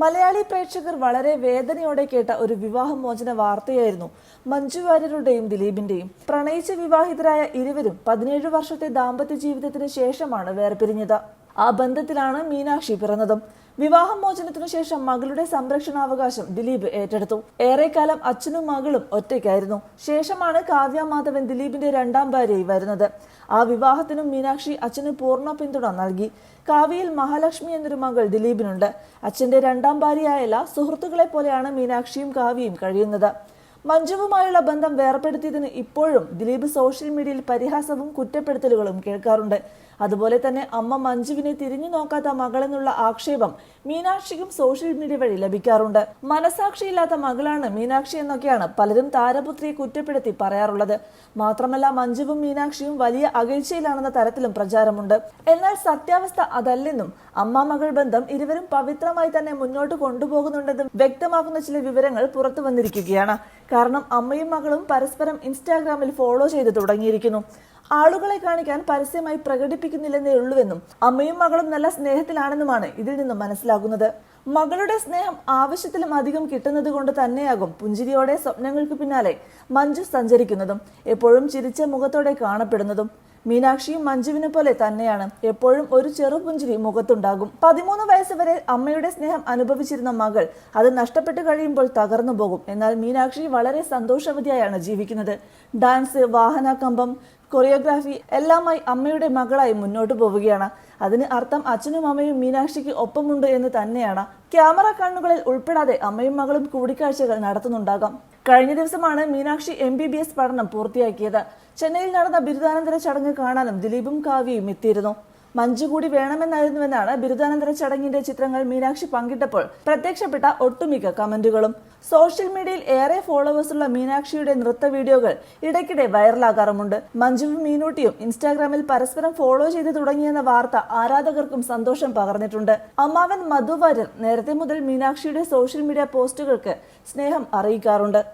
മലയാളി പ്രേക്ഷകർ വളരെ വേദനയോടെ കേട്ട ഒരു വിവാഹമോചന വാർത്തയായിരുന്നു മഞ്ജു വാര്യരുടെയും ദിലീപിന്റെയും. പ്രണയിച്ച വിവാഹിതരായ ഇരുവരും പതിനേഴ് വർഷത്തെ ദാമ്പത്യ ജീവിതത്തിന് ശേഷമാണ് വേർപിരിഞ്ഞത്. ആ ബന്ധത്തിലാണ് മീനാക്ഷി പിറന്നതും. വിവാഹമോചനത്തിനു ശേഷം മകളുടെ സംരക്ഷണാവകാശം ദിലീപ് ഏറ്റെടുത്തു. ഏറെക്കാലം അച്ഛനും മകളും ഒറ്റയ്ക്കായിരുന്നു. ശേഷമാണ് കാവ്യ മാധവൻ ദിലീപിന്റെ രണ്ടാം ഭാര്യയായി വരുന്നത്. ആ വിവാഹത്തിനും മീനാക്ഷി അച്ഛന് പൂർണ പിന്തുണ നൽകി. കാവ്യയിൽ മഹാലക്ഷ്മി എന്നൊരു മകൾ ദിലീപിനുണ്ട്. അച്ഛന്റെ രണ്ടാം ഭാര്യയായല്ല സുഹൃത്തുക്കളെ പോലെയാണ് മീനാക്ഷിയും കാവ്യയും കഴിയുന്നത്. മഞ്ജുവുമായുള്ള ബന്ധം വേർപെടുത്തിയതിന് ഇപ്പോഴും ദിലീപ് സോഷ്യൽ മീഡിയയിൽ പരിഹാസവും കുറ്റപ്പെടുത്തലുകളും കേൾക്കാറുണ്ട്. അതുപോലെ തന്നെ അമ്മ മഞ്ജുവിനെ തിരിഞ്ഞു നോക്കാത്ത മകളെന്നുള്ള ആക്ഷേപം മീനാക്ഷിക്കും സോഷ്യൽ മീഡിയ വഴി ലഭിക്കാറുണ്ട്. മനസാക്ഷിയില്ലാത്ത മകളാണ് മീനാക്ഷി എന്നൊക്കെയാണ് പലരും താരപുത്രിയെ കുറ്റപ്പെടുത്തി പറയാറുള്ളത്. മാത്രമല്ല മഞ്ജുവും മീനാക്ഷിയും വലിയ അകൽച്ചയിലാണെന്ന തരത്തിലും പ്രചാരമുണ്ട്. എന്നാൽ സത്യാവസ്ഥ അതല്ലെന്നും അമ്മ മകൾ ബന്ധം ഇരുവരും പവിത്രമായി തന്നെ മുന്നോട്ട് കൊണ്ടുപോകുന്നുണ്ടെന്നും വ്യക്തമാക്കുന്ന ചില വിവരങ്ങൾ പുറത്തു വന്നിരിക്കുകയാണ്. കാരണം അമ്മയും മകളും പരസ്പരം ഇൻസ്റ്റാഗ്രാമിൽ ഫോളോ ചെയ്ത് തുടങ്ങിയിരിക്കുന്നു. ആളുകളെ കാണിക്കാൻ പരസ്യമായി പ്രകടിപ്പിക്കുന്നില്ലെന്നേ ഉള്ളൂവെന്നും അമ്മയും മകളും നല്ല സ്നേഹത്തിലാണെന്നുമാണ് ഇതിൽ നിന്നും മനസ്സിലാകുന്നത്. മകളുടെ സ്നേഹം ആവശ്യത്തിലും അധികം കിട്ടുന്നത് കൊണ്ട് തന്നെയാകും പുഞ്ചിരിയോടെ സ്വപ്നങ്ങൾക്ക് പിന്നാലെ മഞ്ജു സഞ്ചരിക്കുന്നതും എപ്പോഴും ചിരിച്ച മുഖത്തോടെ കാണപ്പെടുന്നതും. മീനാക്ഷിയും മഞ്ജുവിനെ പോലെ തന്നെയാണ് എപ്പോഴും ഒരു ചെറു പുഞ്ചിരി മുഖത്തുണ്ടാകും. പതിമൂന്ന് വയസ്സ് വരെ അമ്മയുടെ സ്നേഹം അനുഭവിച്ചിരുന്ന മകൾ അത് നഷ്ടപ്പെട്ടു കഴിയുമ്പോൾ തകർന്നു പോകും. എന്നാൽ മീനാക്ഷി വളരെ സന്തോഷവതിയായാണ് ജീവിക്കുന്നത്. ഡാൻസ് വാഹനക്കമ്പം കൊറിയോഗ്രാഫി എല്ലാമായി അമ്മയുടെ മകളായി മുന്നോട്ട് പോവുകയാണ്. അതിന് അർത്ഥം അച്ഛനും അമ്മയും മീനാക്ഷിക്ക് ഒപ്പമുണ്ട് എന്ന് തന്നെയാണ്. ക്യാമറ കണ്ണുകളിൽ ഉൾപ്പെടാതെ അമ്മയും മകളും കൂടിക്കാഴ്ചകൾ നടത്തുന്നുണ്ടാകാം. കഴിഞ്ഞ ദിവസമാണ് Meenakshi M B B S പഠനം പൂർത്തിയാക്കിയത്. ചെന്നൈയിൽ നടന്ന ബിരുദാനന്തര ചടങ്ങ് കാണാനും ദിലീപും കാവ്യയും എത്തിയിരുന്നു. മഞ്ജു കൂടി വേണമെന്നായിരുന്നുവെന്നാണ് ബിരുദാനന്തര ചടങ്ങിന്റെ ചിത്രങ്ങൾ മീനാക്ഷി പങ്കിട്ടപ്പോൾ പ്രത്യക്ഷപ്പെട്ട ഒട്ടുമിക്ക കമന്റുകളും. സോഷ്യൽ മീഡിയയിൽ ഏറെ ഫോളോവേഴ്സുള്ള മീനാക്ഷിയുടെ നൃത്ത വീഡിയോകൾ ഇടയ്ക്കിടെ വൈറലാകാറുമുണ്ട്. മഞ്ജുവും മീനൂട്ടിയും ഇൻസ്റ്റാഗ്രാമിൽ പരസ്പരം ഫോളോ ചെയ്തു തുടങ്ങിയെന്ന വാർത്ത ആരാധകർക്കും സന്തോഷം പകർന്നിട്ടുണ്ട്. അമ്മാവൻ മധു വാര്യർ നേരത്തെ മുതൽ മീനാക്ഷിയുടെ സോഷ്യൽ മീഡിയ പോസ്റ്റുകൾക്ക് സ്നേഹം അറിയിക്കാറുണ്ട്.